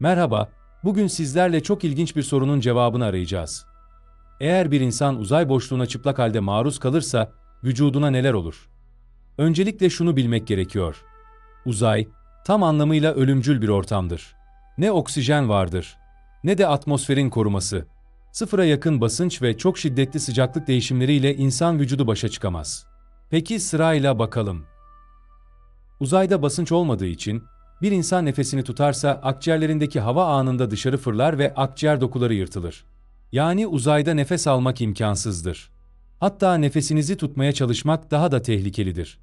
Merhaba, bugün sizlerle çok ilginç bir sorunun cevabını arayacağız. Eğer bir insan uzay boşluğuna çıplak halde maruz kalırsa vücuduna neler olur? Öncelikle şunu bilmek gerekiyor. Uzay, tam anlamıyla ölümcül bir ortamdır. Ne oksijen vardır, ne de atmosferin koruması. Sıfıra yakın basınç ve çok şiddetli sıcaklık değişimleriyle insan vücudu başa çıkamaz. Peki sırayla bakalım. Uzayda basınç olmadığı için bir insan nefesini tutarsa akciğerlerindeki hava anında dışarı fırlar ve akciğer dokuları yırtılır. Yani uzayda nefes almak imkansızdır. Hatta nefesinizi tutmaya çalışmak daha da tehlikelidir.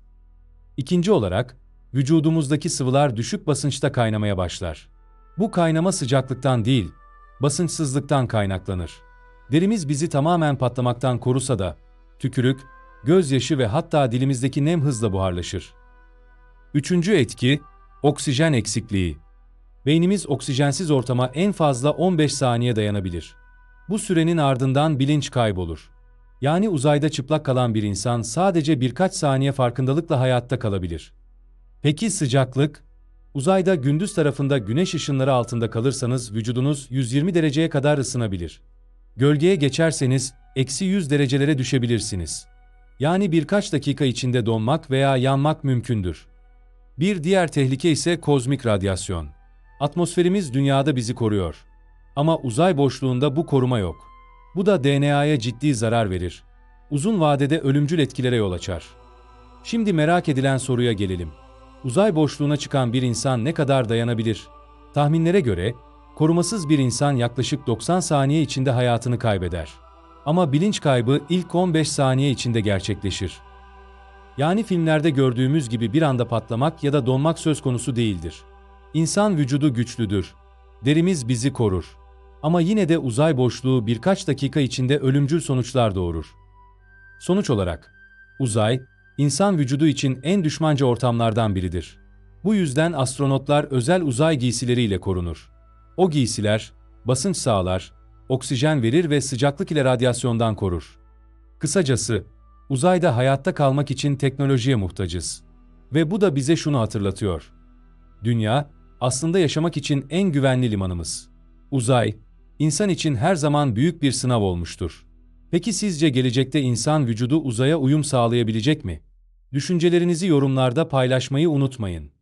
İkinci olarak, vücudumuzdaki sıvılar düşük basınçta kaynamaya başlar. Bu kaynama sıcaklıktan değil, basınçsızlıktan kaynaklanır. Derimiz bizi tamamen patlamaktan korusa da, tükürük, gözyaşı ve hatta dilimizdeki nem hızla buharlaşır. Üçüncü etki, oksijen eksikliği. Beynimiz oksijensiz ortama en fazla 15 saniye dayanabilir. Bu sürenin ardından bilinç kaybolur. Yani uzayda çıplak kalan bir insan sadece birkaç saniye farkındalıkla hayatta kalabilir. Peki sıcaklık? Uzayda gündüz tarafında güneş ışınları altında kalırsanız vücudunuz 120 dereceye kadar ısınabilir. Gölgeye geçerseniz eksi 100 derecelere düşebilirsiniz. Yani birkaç dakika içinde donmak veya yanmak mümkündür. Bir diğer tehlike ise kozmik radyasyon. Atmosferimiz dünyada bizi koruyor. Ama uzay boşluğunda bu koruma yok. Bu da DNA'ya ciddi zarar verir. Uzun vadede ölümcül etkilere yol açar. Şimdi merak edilen soruya gelelim. Uzay boşluğuna çıkan bir insan ne kadar dayanabilir? Tahminlere göre korumasız bir insan yaklaşık 90 saniye içinde hayatını kaybeder. Ama bilinç kaybı ilk 15 saniye içinde gerçekleşir. Yani filmlerde gördüğümüz gibi bir anda patlamak ya da donmak söz konusu değildir. İnsan vücudu güçlüdür. Derimiz bizi korur. Ama yine de uzay boşluğu birkaç dakika içinde ölümcül sonuçlar doğurur. Sonuç olarak, uzay, insan vücudu için en düşmanca ortamlardan biridir. Bu yüzden astronotlar özel uzay giysileriyle korunur. O giysiler, basınç sağlar, oksijen verir ve sıcaklık ile radyasyondan korur. Kısacası, uzayda hayatta kalmak için teknolojiye muhtacız. Ve bu da bize şunu hatırlatıyor. Dünya, aslında yaşamak için en güvenli limanımız. Uzay, insan için her zaman büyük bir sınav olmuştur. Peki sizce gelecekte insan vücudu uzaya uyum sağlayabilecek mi? Düşüncelerinizi yorumlarda paylaşmayı unutmayın.